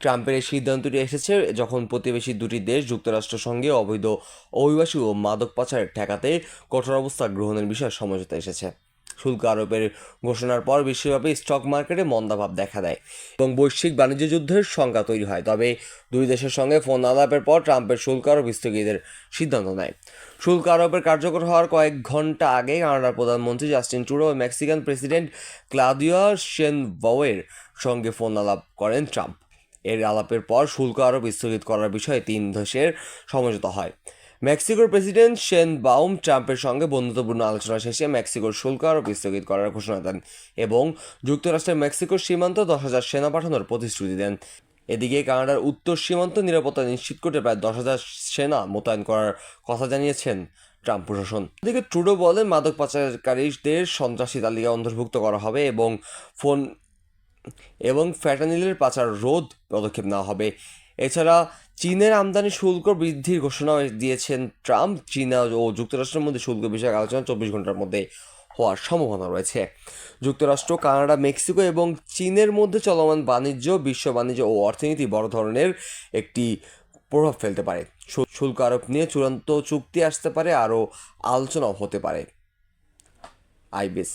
ট্রাম্পের এই সিদ্ধান্তটি এসেছে যখন প্রতিবেশী দুটি দেশ যুক্তরাষ্ট্রের সঙ্গে অবৈধ অভিবাসী ও মাদক পাচার ঠেকাতে কঠোর অবস্থা গ্রহণের বিষয়ে সমঝোতা এসেছে। শুল্ক আরোপের ঘোষণার পর বিশ্বব্যাপী স্টক মার্কেটে মন্দাভাব দেখা দেয় এবং বৈশ্বিক বাণিজ্য যুদ্ধের সংখ্যা তৈরি হয়। তবে দুই দেশের সঙ্গে ফোন আলাপের পর ট্রাম্পের শুল্ক আরোপ স্থগিতের সিদ্ধান্ত নেয়। শুল্ক আরোপের কার্যকর হওয়ার কয়েক ঘণ্টা আগে কানাডার প্রধানমন্ত্রী জাস্টিন ট্রুডো ও মেক্সিকান প্রেসিডেন্ট ক্লাউদিয়া শেনবাওয়ের সঙ্গে ফোন আলাপ করেন ট্রাম্প। এর আলাপের পর শুল্ক আরোপ স্থগিত করার বিষয়ে তিন দেশের সমঝোতা হয়। মেক্সিকোর প্রেসিডেন্ট শেন বাউম ট্রাম্পের সঙ্গে বন্ধুত্বপূর্ণ আলোচনা শেষে মেক্সিকোর শুল্ক আরোপ স্থগিত করার ঘোষণা দেন এবং যুক্তরাষ্ট্রের মেক্সিকোর সীমান্ত দশ হাজার সেনা পাঠানোর প্রতিশ্রুতি দেন। এদিকে কানাডার উত্তর সীমান্ত নিরাপত্তা নিশ্চিত করতে প্রায় দশ হাজার সেনা মোতায়েন করার কথা জানিয়েছেন ট্রাম্প প্রশাসন। এদিকে ট্রুডো বলেন মাদক পাচারকারীদের সন্ত্রাসী তালিকা অন্তর্ভুক্ত করা হবে এবং ফোন এবং ফ্যাটানিলের পাচার রোধ পদক্ষেপ নেওয়া হবে। এছাড়া চীনের আমদানি শুল্ক বৃদ্ধির ঘোষণা দিয়েছেন ট্রাম্প। চীনা ও যুক্তরাষ্ট্রের মধ্যে শুল্ক বিষয়ক আলোচনা চব্বিশ ঘণ্টার মধ্যে হওয়ার সম্ভাবনা রয়েছে। যুক্তরাষ্ট্র, কানাডা, মেক্সিকো এবং চীনের মধ্যে চলমান বাণিজ্য, বিশ্ব বাণিজ্য ও অর্থনীতি বড় ধরনের একটি প্রভাব ফেলতে পারে। শুল্ক আরোপ নিয়ে চূড়ান্ত চুক্তি আসতে পারে, আরও আলোচনাও হতে পারে। আইবিএস